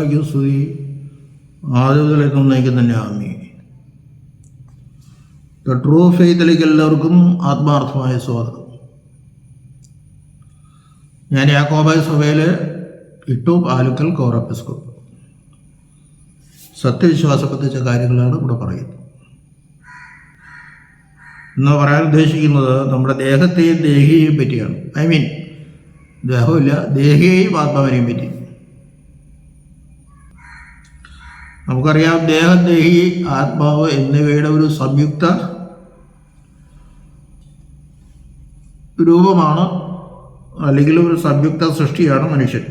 മിശിഹായ്ക്കും സ്തുതി. ആദ്യത്തിലേക്കും നയിക്കുന്ന Ami. The true ഫെയ്ത്തിലേക്ക് എല്ലാവർക്കും ആത്മാർത്ഥമായ സ്വാഗതം. ഞാൻ യാക്കോബായ സഭയിൽ ഇട്ടു പാലുക്കൽ കോറപ്പിസ്കോപ്പ്. സത്യവിശ്വാസം സംബന്ധിച്ച കാര്യങ്ങളാണ് ഇവിടെ പറയുന്നത്. എന്ന് പറയാൻ ഉദ്ദേശിക്കുന്നത് നമ്മുടെ ദേഹത്തെയും ദേഹിയെയും പറ്റിയാണ്. ഐ മീൻ ദേഹമില്ല ദേഹിയെയും ആത്മാവിനെയും പറ്റി. നമുക്കറിയാം ദേഹം ദേഹി ആത്മാവ് എന്നിവയുടെ ഒരു സംയുക്ത രൂപമാണ് അല്ലെങ്കിൽ ഒരു സംയുക്ത സൃഷ്ടിയാണ് മനുഷ്യൻ.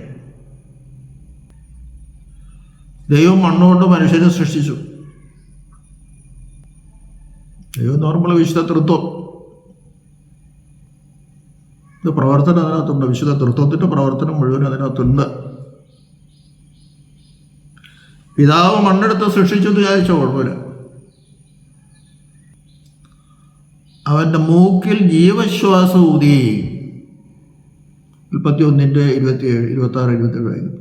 ദൈവം മണ്ണുകൊണ്ട് മനുഷ്യനെ സൃഷ്ടിച്ചു. ദൈവം നോർമൽ വിശുദ്ധ തൃത്വം. ഇത് പ്രവർത്തനം അതിനകത്തുണ്ട്. വിശുദ്ധ തൃത്വത്തിന്റെ പ്രവർത്തനം മുഴുവൻ അതിനകത്തുണ്ട്. പിതാവ് മണ്ണെടുത്ത് സൃഷ്ടിച്ചു വിചാരിച്ച കുഴപ്പമില്ല അവന്റെ മൂക്കിൽ ജീവശ്വാസ ഊതി. മുപ്പത്തി ഒന്നിന്റെ ഇരുപത്തിയേഴ് ഇരുപത്തി ആറ് ആയിരുന്നു.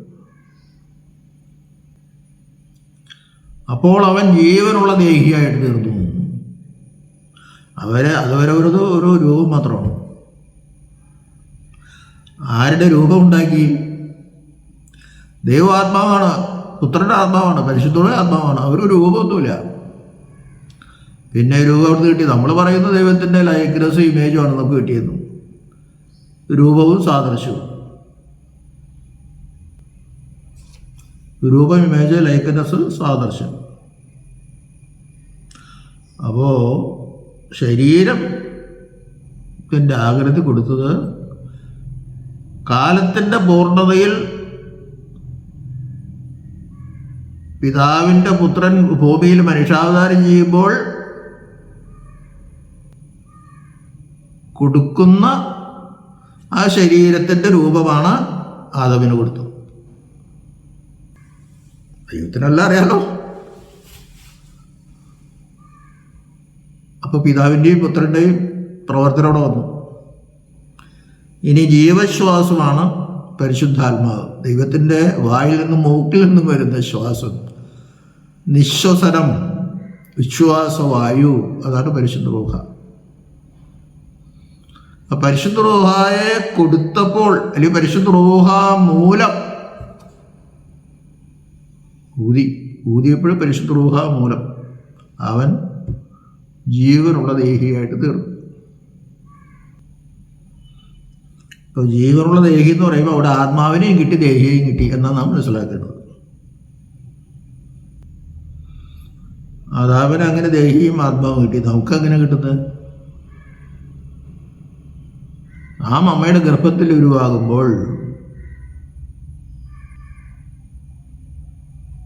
അപ്പോൾ അവൻ ജീവനുള്ള ദേഹിയായിട്ട് തീർന്നു. അവരെ അതുവരെ ഒരു ഒരു രൂപം മാത്രമാണ്. ആരുടെ രൂപം ഉണ്ടാക്കി? ദൈവാത്മാവാണ്. പുത്രന്റെ ആത്മാവാണ് പരിശുദ്ധമായ ആത്മാവാണ്. അവർ രൂപമൊന്നുമില്ല. പിന്നെ രൂപം അവിടുന്ന് കിട്ടി. നമ്മൾ പറയുന്ന ദൈവത്തിന്റെ ലൈക്നസ് ഇമേജുമാണ് നമുക്ക് കിട്ടിയത്. രൂപവും സാദൃശ്യവും. രൂപം ഇമേജ് ലൈക്കനസ് സാദൃശ്യം. അപ്പോൾ ശരീരത്തിന്റെ ആകൃതി കൊടുത്തത് കാലത്തിന്റെ പൂർണതയിൽ പിതാവിന്റെ പുത്രൻ ഭൂമിയിൽ മനുഷ്യാവതാരം ചെയ്യുമ്പോൾ കൊടുക്കുന്ന ആ ശരീരത്തിന്റെ രൂപമാണ് ആദവിന് കൊടുത്തത്. ദൈവത്തിനെല്ലാം അറിയാലോ. അപ്പോൾ പിതാവിന്റെയും പുത്രന്റെയും പ്രവർത്തനം അവിടെ വന്നു. ഇനി ജീവശ്വാസമാണ് പരിശുദ്ധാത്മാവ് ദൈവത്തിന്റെ വായിൽ നിന്നും മൂക്കിൽ നിന്നും വരുന്ന ശ്വാസം നിശ്വസനം വിശ്വാസവായു അതാണ് പരിശുദ്ധ ഗുഹ ആ പരിശുദ്ധ റൂഹായെ കൊടുത്തപ്പോൾ അല്ലെങ്കിൽ പരിശുദ്ധ ഗുഹ മൂലം ഊതി ഊതിയപ്പോഴും പരിശുദ്ധ റൂഹ മൂലം അവൻ ജീവനുള്ള ദേഹിയായിട്ട് തീർന്നു. അപ്പോൾ ജീവനുള്ള ദേഹി എന്ന് പറയുമ്പോൾ അവിടെ ആത്മാവിനെയും കിട്ടി ദേഹിയെയും കിട്ടി എന്നാണ് നാം മനസ്സിലാക്കേണ്ടത്. ആദാവിന് അങ്ങനെ ദേഹിയും ആത്മാവും കിട്ടി. നമുക്ക് അങ്ങനെ കിട്ടുന്നത്? ആ അമ്മയുടെ ഗർഭത്തിൽ ഉരുവാകുമ്പോൾ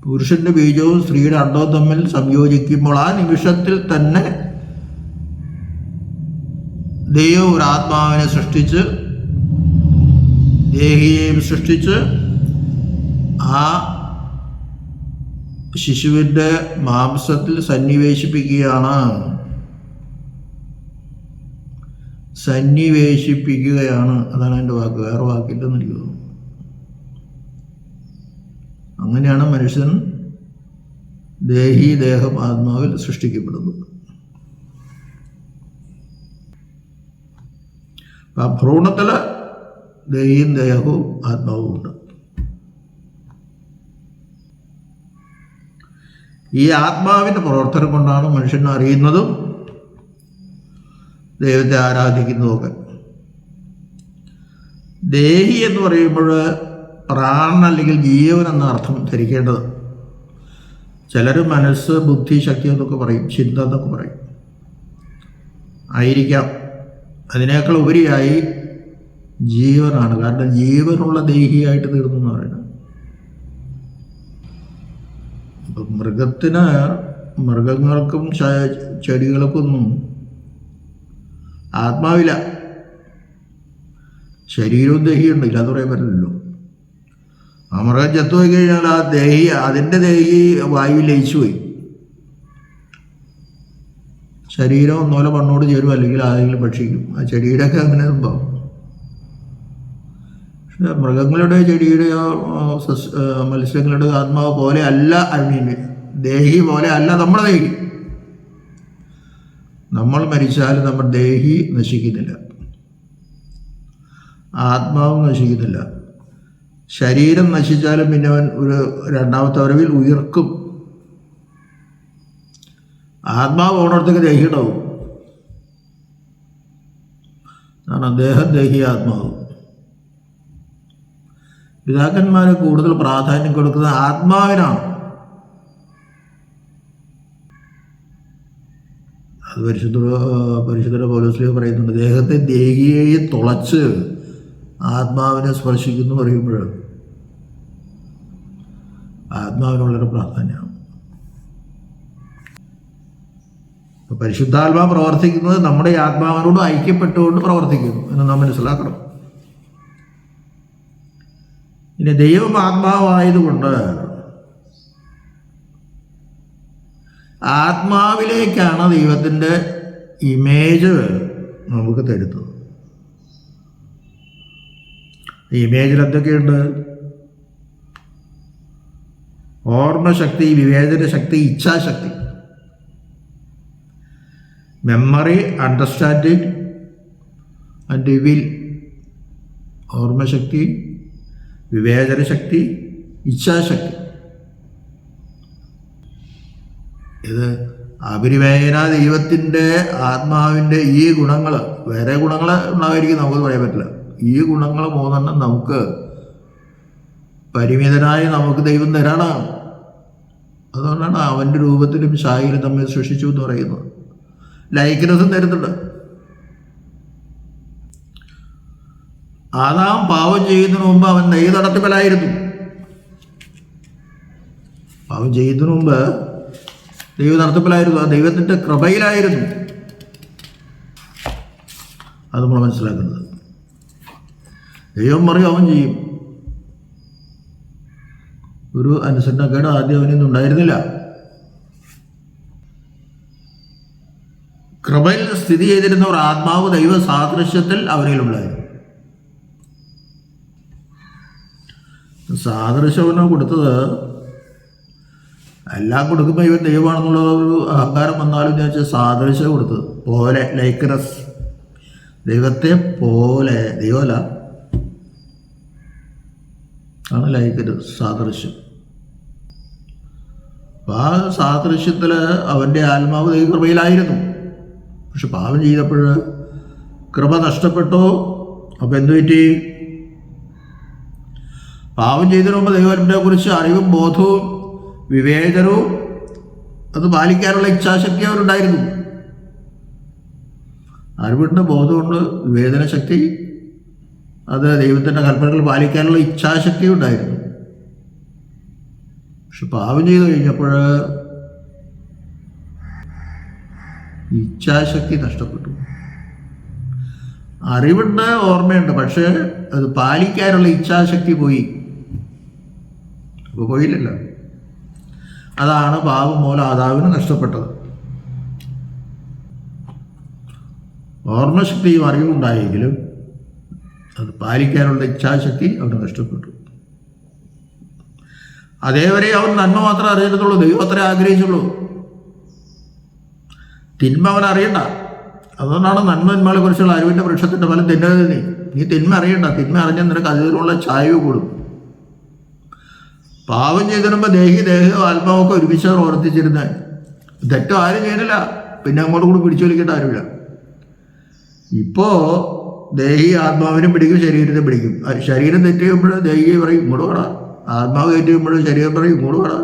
പുരുഷന്റെ ബീജവും സ്ത്രീയുടെ അണ്ടവും തമ്മിൽ സംയോജിക്കുമ്പോൾ ആ നിമിഷത്തിൽ തന്നെ ദൈവം ഒരു ആത്മാവിനെ സൃഷ്ടിച്ച് ദേഹിയെയും സൃഷ്ടിച്ച് ആ ശിശുവിന്റെ മാംസത്തിൽ സന്നിവേശിപ്പിക്കുകയാണ്. സന്നിവേശിപ്പിക്കുകയാണ്. അതാണ് എന്റെ വാക്ക്. വേറെ വാക്കില്ലെന്ന് തോന്നുന്നു. അങ്ങനെയാണ് മനുഷ്യൻ ദേഹി ദേഹം ആത്മാവിൽ സൃഷ്ടിക്കപ്പെടുന്നത്. ആ ഭ്രൂണത്തിൽ ദേഹിയും ദേഹവും ആത്മാവും ഉണ്ട്. ഈ ആത്മാവിന്റെ പ്രവർത്തനം കൊണ്ടാണ് മനുഷ്യൻ അറിയുന്നതും ദൈവത്തെ ആരാധിക്കുന്നതുമൊക്കെ. ദേഹി എന്ന് പറയുമ്പോൾ പ്രാണൻ അല്ലെങ്കിൽ ജീവൻ എന്ന അർത്ഥം ധരിക്കേണ്ടത്. ചിലർ മനസ്സ് ബുദ്ധി ശക്തി എന്നൊക്കെ പറയും ചിന്ത എന്നൊക്കെ പറയും. ആയിരിക്കാം. അതിനേക്കാൾ ഉപരിയായി ജീവനാണ്. കാരണം ജീവനുള്ള ദേഹിയായിട്ട് തീർന്നു എന്ന് പറയുന്നത്. അപ്പം മൃഗത്തിന് മൃഗങ്ങൾക്കും ചെടികൾക്കൊന്നും ആത്മാവില്ല. ശരീരവും ദേഹിയുണ്ട് ഇല്ലാതെ പറയാൻ പറ്റില്ലല്ലോ. ആ മൃഗം ചത്തുപോയി കഴിഞ്ഞാൽ ആ ദേഹി അതിന്റെ ദേഹി വായു ലയിച്ചു പോയി. ശരീരം ഒന്നുപോലെ മണ്ണോട് ചേരും. അല്ലെങ്കിൽ ആരെങ്കിലും ഭക്ഷിക്കും. ആ ചെടിയുടെയൊക്കെ അങ്ങനെ സംഭവം. മൃഗങ്ങളുടെ ചെടിയുടെയോ ആ, സസ് ആ, മത്സ്യങ്ങളുടെ ആത്മാവ് പോലെ അല്ല ഐ മീൻ ദേഹി പോലെ അല്ല നമ്മുടെ ദേഹി. നമ്മൾ മരിച്ചാൽ നമ്മുടെ ദേഹി നശിക്കുന്നില്ല. ആത്മാവ് നശിക്കുന്നില്ല. ശരീരം നശിച്ചാലും പിന്നെ അവൻ ഒരു രണ്ടാമത്തെ വരവിൽ ഉയർക്കും. ആത്മാവ് ഓണത്തേക്ക് ദേഹി ഉണ്ടാവും കാരണം ദേഹം ദേഹി ആത്മാവ്. പിതാക്കന്മാരെ കൂടുതൽ പ്രാധാന്യം കൊടുക്കുന്നത് ആത്മാവിനാണ്. അത് പരിശുദ്ധ പരിശുദ്ധ പൗലോസ്ലിയ പറയുന്നുണ്ട് ദേഹത്തെ ദേഹിയെ തുളച്ച് ആത്മാവിനെ സ്പർശിക്കുന്നു പറയുമ്പോൾ ആത്മാവിനുള്ളൊരു പ്രാധാന്യമാണ് പരിശുദ്ധാത്മാവ് പരിശുദ്ധാത്മാ പ്രവർത്തിക്കുന്നത് നമ്മുടെ ആത്മാവിനോട് ഐക്യപ്പെട്ടുകൊണ്ട് പ്രവർത്തിക്കുന്നു എന്ന് നാം മനസ്സിലാക്കണം. ഇനി ദൈവം ആത്മാവായതുകൊണ്ട് ആത്മാവിലേക്കാണ് ദൈവത്തിന്റെ ഇമേജ് നമുക്ക് തരുന്നത്. ഇമേജിൽ എന്തൊക്കെയുണ്ട്? ഓർമ്മശക്തി വിവേചന ശക്തി ഇച്ഛാശക്തി. മെമ്മറി അണ്ടർസ്റ്റാൻഡിങ് ആൻഡ് വിൽ ഓർമ്മശക്തി വിവേചന ശക്തി ഇച്ഛാശക്തി. ഇത് അഭിനിവേദന ദൈവത്തിന്റെ ആത്മാവിന്റെ ഈ ഗുണങ്ങൾ വേറെ ഗുണങ്ങൾ ഉണ്ടായിരിക്കും നമുക്ക് പറയാൻ പറ്റില്ല. ഈ ഗുണങ്ങൾ മൂന്നെണ്ണം നമുക്ക് പരിമിതനായി നമുക്ക് ദൈവം തരണം അതുകൊണ്ടാണ് അവന്റെ രൂപത്തിലും ശാഖയിലും തമ്മിൽ സൃഷ്ടിച്ചു എന്ന് പറയുന്നത്. ലൈക്കിനസും തരുന്നുണ്ട്. ആദാം പാവം ചെയ്യുന്നതിന് മുമ്പ് അവൻ നെയ്യ് നടത്തിപ്പലായിരുന്നു പാവം ചെയ്യുന്നതിന് മുമ്പ് ദൈവ നടത്തിപ്പിലായിരുന്നു ആ ദൈവത്തിന്റെ കൃപയിലായിരുന്നു. അത് നമ്മൾ മനസ്സിലാക്കുന്നത് ദൈവം പറയും അവൻ ചെയ്യും. ഒരു അനുസരണക്കേട് ആദ്യം അവനൊന്നും ഉണ്ടായിരുന്നില്ല. കൃപയിൽ സ്ഥിതി ചെയ്തിരുന്ന ഒരു ആത്മാവ് ദൈവ സാദൃശ്യത്തിൽ അവരിലുണ്ടായിരുന്നു. സാദൃശ്യവന് കൊടുത്തത് എല്ലാം കൊടുക്കുമ്പോൾ ഇവൻ ദൈവമാണെന്നുള്ള ഒരു അഹങ്കാരം വന്നാലും ഞാൻ വെച്ചാൽ സാദൃശ്യം കൊടുത്തത്. പോലെ ലൈക്കനസ് ദൈവത്തെ പോലെ ദൈവമല്ല. ആണ് ലൈക്കനസ് സാദൃശ്യം. അപ്പം ആ സാദൃശ്യത്തിൽ അവന്റെ ആത്മാവ് ദൈവകൃപയിലായിരുന്നു പക്ഷെ പാപം ചെയ്തപ്പോൾ കൃപ നഷ്ടപ്പെട്ടോ? അപ്പോൾ എന്തു പറ്റി പാപം ചെയ്ത മുമ്പ് ദൈവത്തിനെ കുറിച്ച് അറിവും ബോധവും വിവേചനവും അത് പാലിക്കാനുള്ള ഇച്ഛാശക്തി അവരുണ്ടായിരുന്നു. അറിവുണ്ട് ബോധമുണ്ട് വിവേചന ശക്തി അത് ദൈവത്തിന്റെ കൽപ്പനകൾ പാലിക്കാനുള്ള ഇച്ഛാശക്തി ഉണ്ടായിരുന്നു. പക്ഷെ പാപം ചെയ്തു കഴിഞ്ഞപ്പോൾ ഇച്ഛാശക്തി നഷ്ടപ്പെട്ടു. അറിവുണ്ട് ഓർമ്മയുണ്ട് പക്ഷേ അത് പാലിക്കാനുള്ള ഇച്ഛാശക്തി പോയി. അപ്പോൾ പോയില്ലല്ലോ. അതാണ് ബാബു മൂലം ആദാവിന് നഷ്ടപ്പെട്ടത്. ഓർമ്മശക്തിയും അറിവുണ്ടായെങ്കിലും അത് പാലിക്കാനുള്ള ഇച്ഛാശക്തി അവിടെ നഷ്ടപ്പെട്ടു. അതേവരെ അവൻ നന്മ മാത്രമേ അറിയത്തുള്ളൂ ദൈവം അത്രേ ആഗ്രഹിച്ചുള്ളൂ. തിന്മ അവൻ അറിയണ്ട. അതുകൊണ്ടാണ് നന്മന്മകളെ കുറിച്ചുള്ള അറിവിന്റെ വൃക്ഷത്തിന്റെ ഫലം തിന്നരുത് നീ. നീ തിന്മ അറിയണ്ട. തിന്മ അറിഞ്ഞാൽ നിനക്ക് അതിലുള്ള ചായവ് കൂടും. പാവം ചെയ്തിടുമ്പോൾ ദേഹി ദേഹം ആത്മാവൊക്കെ ഒരുമിച്ച് പ്രവർത്തിച്ചിരുന്നത് തെറ്റോ ആരും ചെയ്യണില്ല. പിന്നെ അങ്ങോട്ട് കൂടി പിടിച്ചു വലിക്കേണ്ട ആരുമില്ല. ഇപ്പോൾ ദേഹി ആത്മാവിനെ പിടിക്കും ശരീരത്തെ പിടിക്കും. ശരീരം തെറ്റ് ചെയ്യുമ്പോൾ ദേഹി പറയും ഇങ്ങോട്ട് വേടാ. ആത്മാവ് ചെയ്യുമ്പോൾ ശരീരം പറയും ഇങ്ങോട്ട് വേടാ.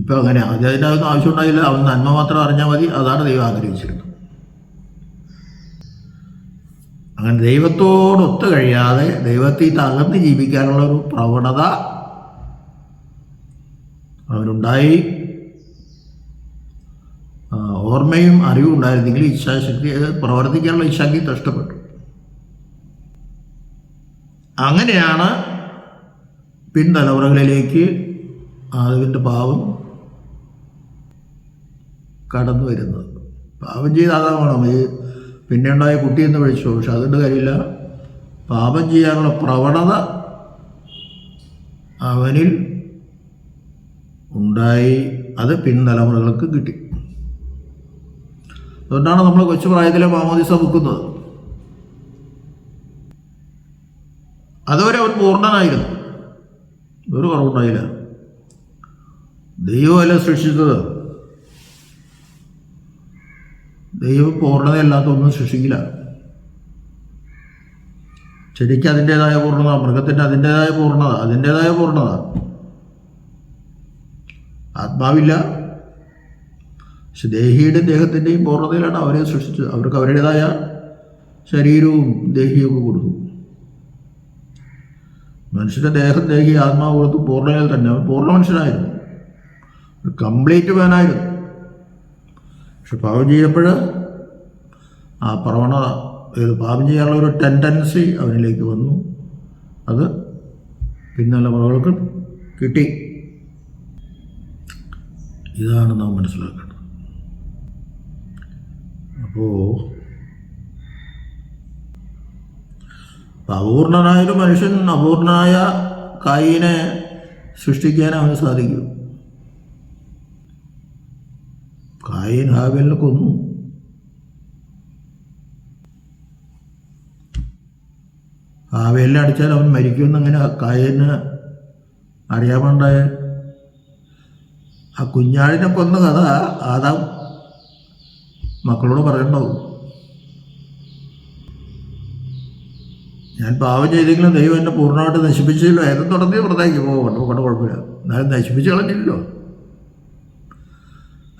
ഇപ്പം അങ്ങനെ. അതിനകത്ത് ആവശ്യം ഉണ്ടായില്ല. അവൻ നന്മ മാത്രം അറിഞ്ഞാൽ മതി. അതാണ് ദൈവം ആഗ്രഹിച്ചിരുന്നത്. അങ്ങനെ ദൈവത്തോടൊത്ത് കഴിയാതെ ദൈവത്തിൽ തകർന്ന് ജീവിക്കാനുള്ള ഒരു പ്രവണത അവരുണ്ടായി. ഓർമ്മയും അറിവും ഉണ്ടായിരുന്നെങ്കിൽ ഇച്ഛാശക്തി പ്രവർത്തിക്കാനുള്ള ഇച്ഛാശക്തി നഷ്ടപ്പെട്ടു. അങ്ങനെയാണ് പിൻതലമുറകളിലേക്ക് ആദവിന്റെ പാവം കടന്നു വരുന്നത് പാവം ചെയ്ത് അതാവണം. ഈ പിന്നെ ഉണ്ടായ കുട്ടിയെന്ന് വിളിച്ചു. പക്ഷെ അതുകൊണ്ട് കാര്യമില്ല. പാപം ചെയ്യാനുള്ള പ്രവണത അവനിൽ ഉണ്ടായി. അത് പിൻതലമുറകൾക്ക് കിട്ടി. അതുകൊണ്ടാണ് നമ്മൾ കൊച്ചു പ്രായത്തിലെ മാമോദിസ മുക്കുന്നത്. അതുവരെ അവൻ പൂർണനായിരുന്നു. ഒരു കുറവുണ്ടായില്ല. ദൈവമല്ല സൃഷ്ടിച്ചത്. ദൈവം പൂർണതയല്ലാത്ത ഒന്നും സൃഷ്ടിക്കില്ല. ചെടിക്ക് അതിന്റെതായ പൂർണത മൃഗത്തിന്റെ അതിന്റെതായ പൂർണത അതിന്റെതായ പൂർണത. ആത്മാവില്ല. പക്ഷെ ദേഹിയുടെ ദേഹത്തിന്റെയും പൂർണതയിലാണ് അവരെ സൃഷ്ടിച്ചത്. അവർക്ക് അവരുടേതായ ശരീരവും ദേഹിയും ഒക്കെ കൊടുത്തു. മനുഷ്യന്റെ ദേഹം ദേഹി ആത്മാവ് കൊടുത്തു പൂർണയിൽ തന്നെ. അവൻ പൂർണ മനുഷ്യനായിരുന്നു. കംപ്ലീറ്റ് മാനായിരുന്നു. പക്ഷെ പാപം ചെയ്യപ്പോൾ ആ പ്രവണത ഏത് പാപം ചെയ്യാനുള്ള ഒരു ടെൻഡൻസി അവനിലേക്ക് വന്നു. അത് പിന്നലമുറകൾക്ക് കിട്ടി. ഇതാണ് നാം മനസ്സിലാക്കുന്നത് അപ്പോൾ അപൂർണനായൊരു മനുഷ്യൻ അപൂർണനായ കായിനെ സൃഷ്ടിക്കാൻ അവന് സാധിക്കും. കായിൻ ഹാബേലിനെ കൊന്നു ഹാബേലിനെ അടിച്ചാൽ അവൻ മരിക്കുമെന്ന് അങ്ങനെ കായന് അറിയാമണ്ടായ? ആ കുഞ്ഞാടിനെ കൊന്ന കഥ ആദാം. മക്കളോട് പറയണ്ടാവും. ഞാൻ പാവം ചെയ്തെങ്കിലും ദൈവം എന്നെ പൂർണമായിട്ട് നശിപ്പിച്ചില്ലോ ഏതും തുടർന്ന് പുറത്തേക്ക്. പോകണ്ട കൊണ്ട് കുഴപ്പമില്ല. എന്നാലും നശിപ്പിച്ച് കളഞ്ഞില്ലല്ലോ.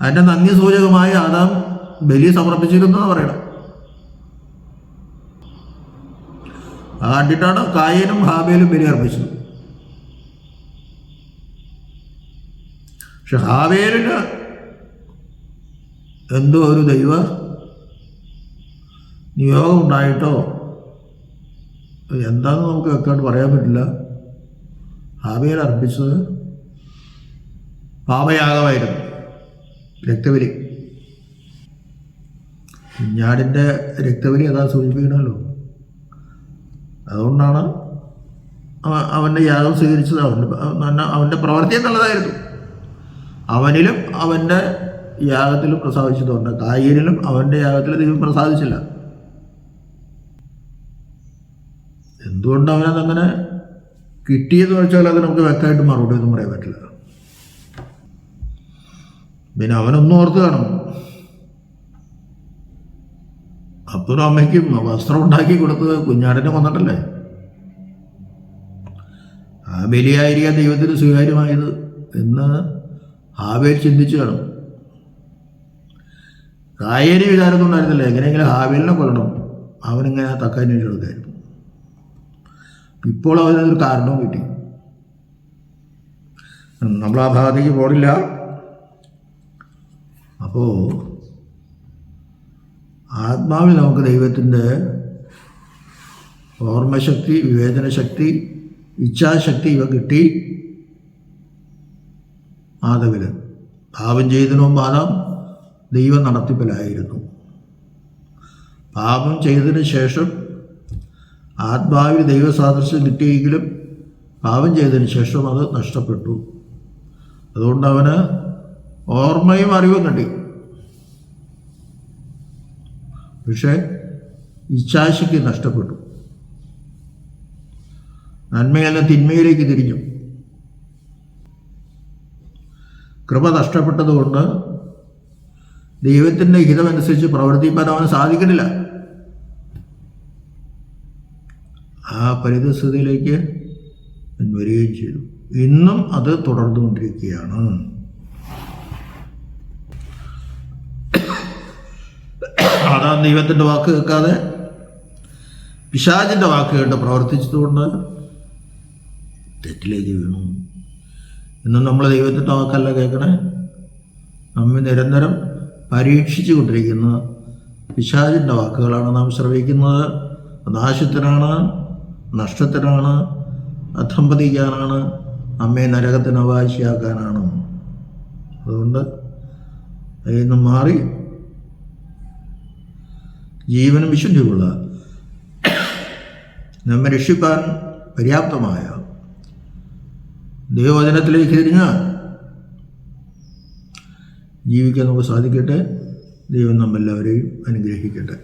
അതിന്റെ നന്ദി സൂചകമായി ആദാം ബലി സമർപ്പിച്ചിരുന്നു എന്ന് പറയണം. അത് കണ്ടിട്ടാണ് കായനും ഹാബേലും ബലി അർപ്പിച്ചത്. പക്ഷെ ഹാബേലിന് എന്തോ ഒരു ദൈവ നിയോഗം ഉണ്ടായിട്ടോ? എന്താണെന്ന് നമുക്ക് വെക്കാണ്ട് പറയാൻ പറ്റില്ല. ഹാബേൽ അർപ്പിച്ചത് പാപയാഗമായിരുന്നു. രക്തബലി കുഞ്ഞാടിന്റെ രക്തവലി അതാ സൂചിപ്പിക്കണമല്ലോ അതുകൊണ്ടാണ് അവ- അവന്റെ യാഗം സ്വീകരിച്ചത്. അവന്റെ അവന്റെ അവന്റെ പ്രവൃത്തി എന്നുള്ളതായിരുന്നു അവനിലും അവന്റെ യാഗത്തിലും പ്രസാദിച്ചതുകൊണ്ട് കായലിലും അവന്റെ യാഗത്തിൽ ദൈവം പ്രസാദിച്ചില്ല. എന്തുകൊണ്ട് അവനതങ്ങനെ കിട്ടിയെന്ന് വെച്ചാൽ അത് നമുക്ക് വ്യക്തമായിട്ട് മറുപടി ഒന്നും പറയാൻ പറ്റില്ല. പിന്നെ അവനൊന്നും ഓർത്ത് കാണും. അപ്പനും അമ്മയ്ക്കും വസ്ത്രം ഉണ്ടാക്കി കൊടുത്തത് കുഞ്ഞാടിനെ കൊന്നിട്ടല്ലേ ആ ബലിയായിരിക്കാൻ ദൈവത്തിന് സ്വീകാര്യമായത് എന്ന് ഹാവേൽ ചിന്തിച്ചു കാണും. കായേരി വിചാരത്തുണ്ടായിരുന്നില്ല എങ്ങനെയെങ്കിലും ഹാവേലിനെ കൊല്ലണം. അവനിങ്ങനെ തക്കാനേറ്റ് എടുക്കായിരുന്നു ഇപ്പോൾ അവനൊരു കാരണവും കിട്ടി. നമ്മൾ ആ ഭാഗത്തേക്ക് പോടില്ല അപ്പോൾ ആത്മാവിൽ നമുക്ക് ദൈവത്തിന്റെ ഓർമ്മശക്തി വിവേചനശക്തി ഇച്ഛാശക്തി ഇവ കിട്ടി. മാധവിൽ പാപം ചെയ്തതിനു ആദാം ദൈവ നടത്തിപ്പിലായിരുന്നു. പാപം ചെയ്തതിന് ശേഷം ആത്മാവിൽ ദൈവസാദൃശ്യം കിട്ടിയെങ്കിലും പാപം ചെയ്തതിന് ശേഷം അത് നഷ്ടപ്പെട്ടു. അതുകൊണ്ട് അവന് ഓർമ്മയും അറിവും കിട്ടി പക്ഷേ ഇച്ഛാശക്തി നഷ്ടപ്പെട്ടു. നന്മയിൽ തിന്മയിലേക്ക് തിരിഞ്ഞു. കൃപ നഷ്ടപ്പെട്ടതുകൊണ്ട് ദൈവത്തിന്റെ ഹിതമനുസരിച്ച് പ്രവർത്തിക്കാൻ അവന് സാധിക്കുന്നില്ല ആ പരിതസ്ഥിതിയിലേക്ക് വരികയും ചെയ്തു. ഇന്നും അത് തുടർന്നുകൊണ്ടിരിക്കുകയാണ് അതാ ദൈവത്തിന്റെ വാക്ക് കേൾക്കാതെ പിശാചിന്റെ വാക്ക് കേട്ട് പ്രവർത്തിച്ചതുകൊണ്ട് തെറ്റിലേക്ക് വീണു. ഇന്നും നമ്മൾ ദൈവത്തിന്റെ വാക്കല്ല കേൾക്കണേ. നമ്മെ നിരന്തരം പരീക്ഷിച്ചു കൊണ്ടിരിക്കുന്ന പിശാചിന്റെ വാക്കുകളാണ് നാം ശ്രവിക്കുന്നത്. നാശത്തിനാണ് നഷ്ടത്തിനാണ് അധംപതിക്കാനാണ് നമ്മെ നരകത്തിന് അവകാശിയാക്കാനാണ്. അതുകൊണ്ട് അതിൽ നിന്ന് മാറി ജീവനും വിശുദ്ധിയുള്ള നമ്മെ രക്ഷിക്കാൻ പര്യാപ്തമായ ദൈവവചനത്തിലേക്ക് തിരിഞ്ഞ് ജീവിക്കാൻ നമുക്ക് സാധിക്കട്ടെ. ദൈവം നമ്മെല്ലാവരെയും അനുഗ്രഹിക്കട്ടെ.